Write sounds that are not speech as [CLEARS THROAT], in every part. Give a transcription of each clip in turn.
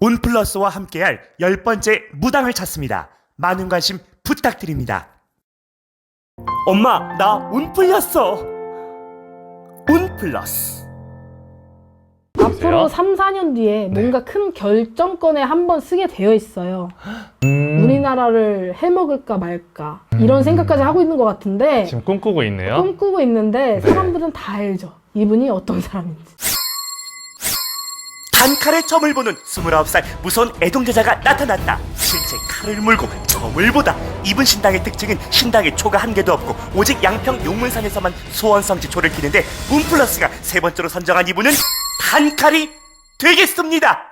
온플러스와 함께할 열 번째 무당을 찾습니다. 많은 관심 부탁드립니다. 엄마, 나 온플렸어. 온플러스. 앞으로 3, 4년 뒤에 뭔가 큰 결정권에 한 번 쓰게 되어 있어요. 음, 우리나라를 해먹을까 말까 이런 생각까지 하고 있는 것 같은데 지금 꿈꾸고 있네요. 꿈꾸고 있는데 네. 사람들은 다 알죠. 이분이 어떤 사람인지. 단칼에 점을 보는 29살 무서운 애동자자가 나타났다. 실제 칼을 물고 점을 보다. 이분 신당의 특징은 신당에 초가 한 개도 없고 오직 양평 용문산에서만 소원성지 초를 키는데 온플러스가 세 번째로 선정한 이분은 단칼이 되겠습니다.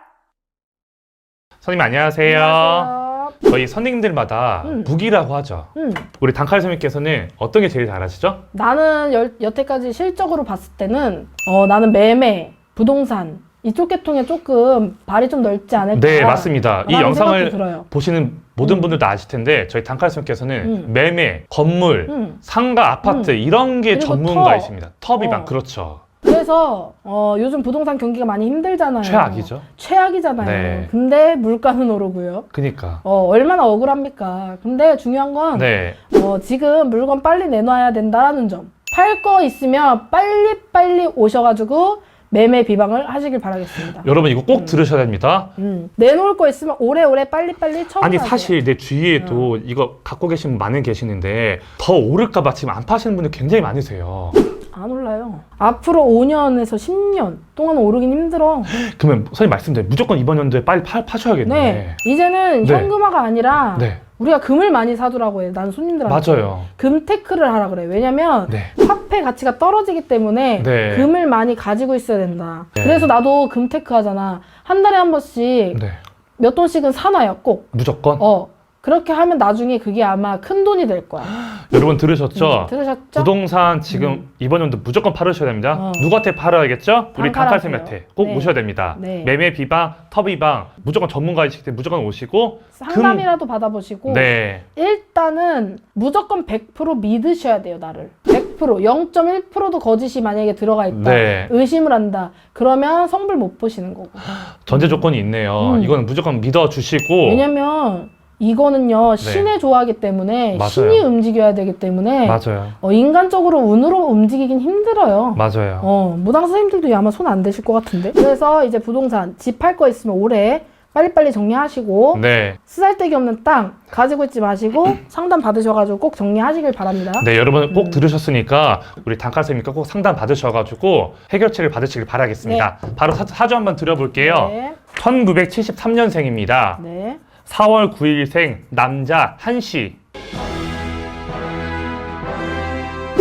선생님 안녕하세요. 안녕하세요. 저희 선생님들마다 음. 무기라고 하죠. 음, 우리 단칼 선생님께서는 어떤 게 제일 잘하시죠? 나는 여, 여태까지 실적으로 봤을 때는 어, 나는 매매, 부동산 이쪽 계통에 조금 발이 좀 넓지 않을까. 네, 맞습니다. 이 라는 영상을 생각도 들어요. 보시는 모든 음. 분들 다 아실 텐데 저희 단칼 선생님께서는 음. 매매, 건물, 음. 상가, 아파트 음. 이런 게 그리고 전문가이십니다. 터비방 어. 그렇죠. 그래서 어, 요즘 부동산 경기가 많이 힘들잖아요. 최악이죠. 최악이잖아요. 네. 근데 물가는 오르고요. 그니까. 어, 얼마나 억울합니까? 근데 중요한 건 네. 어, 지금 물건 빨리 내놔야 된다는 점. 팔 거 있으면 빨리빨리 오셔가지고 매매 비방을 하시길 바라겠습니다. 여러분 이거 꼭 음. 들으셔야 됩니다. 음, 내놓을 거 있으면 오래오래 빨리빨리 처분하세요. 아니 사실 내 주위에도 어. 이거 갖고 계신 분 많은 계시는데 더 오를까봐 지금 안 파시는 분들 굉장히 많으세요. 안 올라요. 앞으로 5년에서 10년 동안 오르긴 힘들어. 그러면 선생님 말씀대로 무조건 이번 연도에 빨리 파, 파셔야겠네. 네. 이제는 네. 현금화가 아니라 네. 우리가 금을 많이 사두라고 해요. 난 손님들한테. 맞아요. 금 테크를 하라 그래. 왜냐면 네. 화폐 가치가 떨어지기 때문에 네. 금을 많이 가지고 있어야 된다. 네. 그래서 나도 금 테크 하잖아. 한 달에 한 번씩 네. 몇 돈씩은 사놔요. 꼭. 무조건. 어. 그렇게 하면 나중에 그게 아마 큰 돈이 될 거야. [GASPS] 여러분 들으셨죠? 음, 들으셨죠? 부동산 지금 음. 이번 연도 무조건 팔으셔야 됩니다. 어. 누구한테 팔아야겠죠? 우리 하세요. 꼭 네. 오셔야 됩니다. 네. 매매 비방, 터비방 무조건 전문가이시기 때문에 무조건 오시고 상담이라도 받아보시고 네. 일단은 무조건 100% 믿으셔야 돼요, 나를. 100% 0.1%도 거짓이 만약에 들어가 있다. 네. 의심을 한다. 그러면 성불 못 보시는 거고. [GASPS] 전제 조건이 있네요. 음. 이거는 무조건 믿어 주시고 왜냐면 이거는요 신의 조화기 때문에 네. 맞아요. 신이 움직여야 되기 때문에 맞아요. 어, 인간적으로 운으로 움직이긴 힘들어요. 맞아요. 어, 무당 선생님들도 아마 손 안 대실 것 같은데. 그래서 이제 부동산 집할거 있으면 올해 빨리빨리 정리하시고 네. 쓰잘데기 없는 땅 가지고 있지 마시고 [CLEARS THROAT] 상담 받으셔가지고 꼭 정리하시길 바랍니다. 네, 여러분 꼭 음. 들으셨으니까 우리 단칼쌤이니까 꼭 상담 받으셔가지고 해결책을 받으시길 바라겠습니다. 바로 사, 사주 한번 드려볼게요. 네. 1973년생입니다. 네. 4월 9일생 남자 한씨.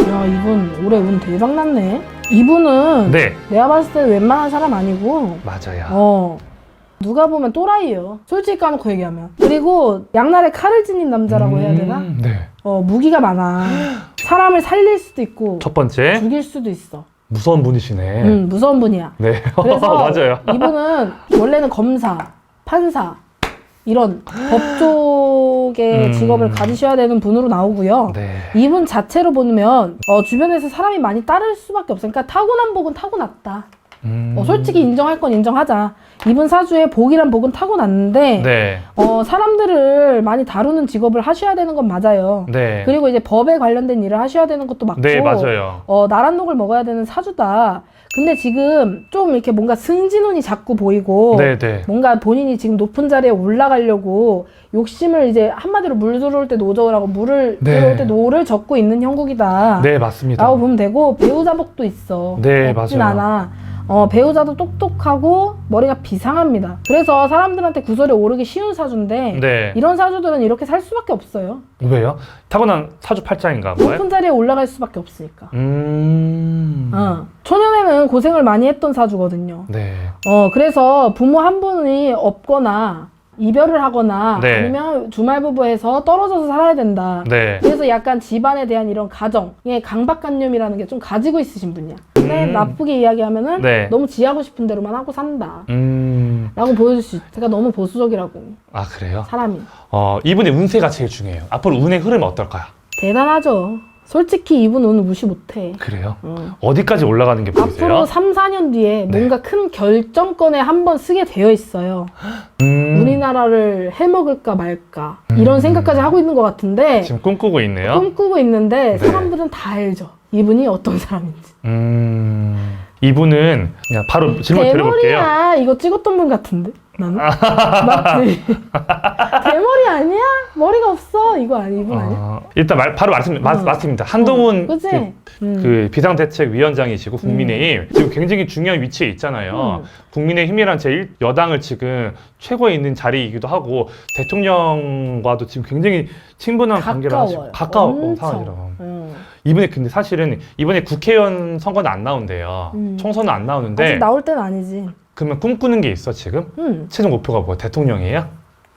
야 이분 올해 운 대박 났네. 이분은 네, 내가 봤을 때 웬만한 사람 아니고 맞아요. 어. 누가 보면 또라이예요. 솔직히 까놓고 얘기하면. 그리고 양날에 칼을 지닌 남자라고 해야 되나? 음, 네. 어, 무기가 많아. 사람을 살릴 수도 있고 첫 번째 죽일 수도 있어. 무서운 분이시네. 음, 무서운 분이야. 네, [LAUGHS] 그래서 맞아요. 이분은 원래는 검사, 판사 이런 법 쪽의 음. 직업을 가지셔야 되는 분으로 나오고요. 네. 이분 자체로 보면 어, 주변에서 사람이 많이 따를 수밖에 없으니까 타고난 복은 타고났다. 음. 어, 솔직히 인정할 건 인정하자. 이분 사주에 복이란 복은 타고났는데 네, 어, 사람들을 많이 다루는 직업을 하셔야 되는 건 맞아요. 네, 그리고 이제 법에 관련된 일을 하셔야 되는 것도 맞고 네, 맞아요. 어, 나란 녹을 먹어야 되는 사주다. 근데 지금 좀 이렇게 뭔가 승진운이 자꾸 보이고 네, 네, 뭔가 본인이 지금 높은 자리에 올라가려고 욕심을 이제 한마디로 물 들어올 때 노저우라고 물을 네. 들어올 때 노를 젓고 있는 형국이다. 네, 맞습니다. 라고 보면 되고 배우자 복도 있어. 네, 맞아요. 않아. 어, 배우자도 똑똑하고 머리가 비상합니다. 그래서 사람들한테 구설에 오르기 쉬운 사주인데 네, 이런 사주들은 이렇게 살 수밖에 없어요. 왜요? 타고난 사주 팔자인가 봐요. 높은 자리에 올라갈 수밖에 없으니까. 음, 어. 초년에는 고생을 많이 했던 사주거든요. 네, 어, 그래서 부모 한 분이 없거나 이별을 하거나 네. 아니면 주말 부부에서 떨어져서 살아야 된다. 네, 그래서 약간 집안에 대한 이런 가정의 강박관념이라는 게 좀 가지고 있으신 분이야. 근데 음. 나쁘게 이야기하면은 네. 너무 지하고 싶은 대로만 하고 산다. 음, 라고 보여줄 수 있어. 제가 너무 보수적이라고, 아 그래요? 사람이. 어, 이분의 운세가 제일 중요해요. 앞으로 운의 흐름 어떨까요? 대단하죠. 솔직히 이분 오늘 무시 못해. 그래요? 음. 어디까지 올라가는 게 보이세요? 앞으로 3, 4년 뒤에 네. 뭔가 큰 결정권에 한 번 쓰게 되어 있어요. 음, 우리나라를 해먹을까 말까 이런 생각까지 하고 있는 것 같은데 지금 꿈꾸고 있네요. 꿈꾸고 있는데 네. 사람들은 다 알죠. 이분이 어떤 사람인지. 음, 이분은 그냥 바로 질문 드려볼게요. 대머리야 이거 찍었던 분 같은데 나는 [LAUGHS] 맞지? 대머리 [LAUGHS] 아니야? 머리가 없어 이거 아니 이분 아니야? 어, 일단 말, 바로 말씀 맞, 음. 맞습니다. 한동훈 그치? 그, 음. 그 비상대책위원장이시고 국민의힘 지금 굉장히 중요한 위치에 있잖아요. 음. 국민의힘이란 제 여당을 지금 최고에 있는 자리이기도 하고 대통령과도 지금 굉장히 친분한 관계를 하시고. 가까운. 상황이라. 음. 이번에 근데 사실은 이번에 국회의원 선거는 안 나온대요. 음. 총선은 안 나오는데 아직 나올 때는 아니지. 그러면 꿈꾸는 게 있어 지금? 음. 최종 목표가 뭐 대통령이에요?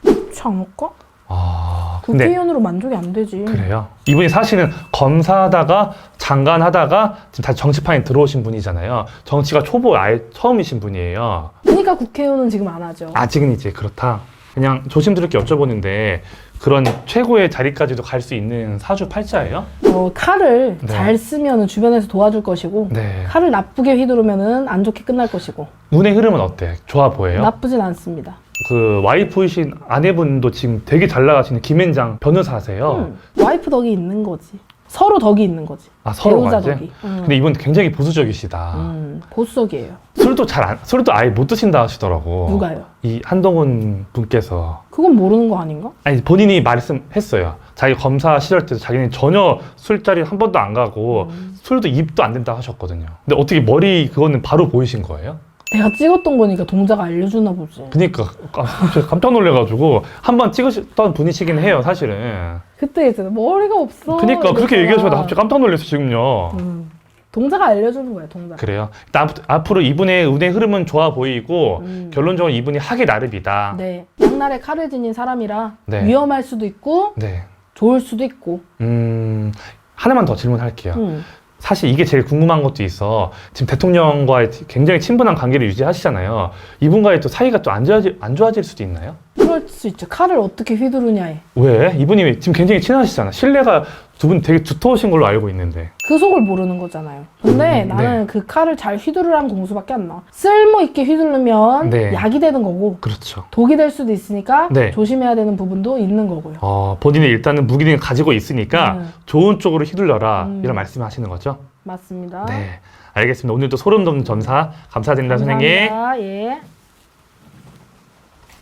그렇지 않을까? 아 국회의원으로 만족이 안 되지. 그래요? 이분이 사실은 검사하다가 장관 하다가 지금 다시 정치판에 들어오신 분이잖아요. 정치가 초보 아예 처음이신 분이에요. 그러니까 국회의원은 지금 안 하죠. 아직은 이제 그렇다. 그냥 조심스럽게 여쭤보는데 그런 최고의 자리까지도 갈 수 있는 사주 팔자예요? 어, 칼을 네. 잘 쓰면 주변에서 도와줄 것이고 네. 칼을 나쁘게 휘두르면 안 좋게 끝날 것이고 운의 흐름은 어때? 좋아 보여요? 나쁘진 않습니다. 그 와이프이신 아내분도 지금 되게 잘 나가시는 김앤장 변호사세요. 음, 와이프 덕이 있는 거지. 서로 덕이 있는 거지. 아 서로 배우자 맞지? 덕이. 음. 근데 이분 굉장히 보수적이시다. 음, 보수적이에요. 술도 잘 안, 술도 아예 못 드신다 하시더라고. 누가요? 이 한동훈 분께서 그건 모르는 거 아닌가? 아니 본인이 말씀했어요. 자기 검사 시절 때 자기는 전혀 술자리 한 번도 안 가고 음. 술도 입도 안 된다 하셨거든요. 근데 어떻게 머리 그거는 바로 보이신 거예요? 내가 찍었던 거니까 동자가 알려주나 보지. 그니까 아, 깜짝 놀래가지고 한 번 찍으셨던 분이시긴 해요, 사실은. 그때 있잖아. 머리가 없어. 그니까 그렇게. 얘기하시면 나 갑자기 깜짝 놀랐어 지금요. 음. 동자가 알려주는 거야, 동자. 그래요. 일단 앞- 앞으로 이분의 운의 흐름은 좋아 보이고 음. 결론적으로 이분이 하기 나름이다. 네. 양날에 칼을 지닌 사람이라 네. 위험할 수도 있고 네. 좋을 수도 있고. 음 하나만 더 질문할게요. 음. 사실 이게 제일 궁금한 것도 있어. 지금 대통령과의 굉장히 친분한 관계를 유지하시잖아요. 이분과의 또 사이가 또 안 좋아질, 안 좋아질 수도 있나요? 그럴 수 있죠. 칼을 어떻게 휘두르냐에. 왜? 이분이 지금 굉장히 친하시잖아. 신뢰가 두 분 되게 두터우신 걸로 알고 있는데. 그 속을 모르는 거잖아요. 근데 음, 나는 그 칼을 잘 휘두르라는 공수밖에 안 나와. 쓸모 있게 휘두르면 네. 약이 되는 거고 그렇죠. 독이 될 수도 있으니까 네. 조심해야 되는 부분도 있는 거고요. 어, 본인이 일단은 무기를 가지고 있으니까 음. 좋은 쪽으로 휘둘러라. 음. 이런 말씀 하시는 거죠? 맞습니다. 네. 알겠습니다. 오늘도 소름 돋는 전사 감사드립니다, 선생님. 감사합니다. 예.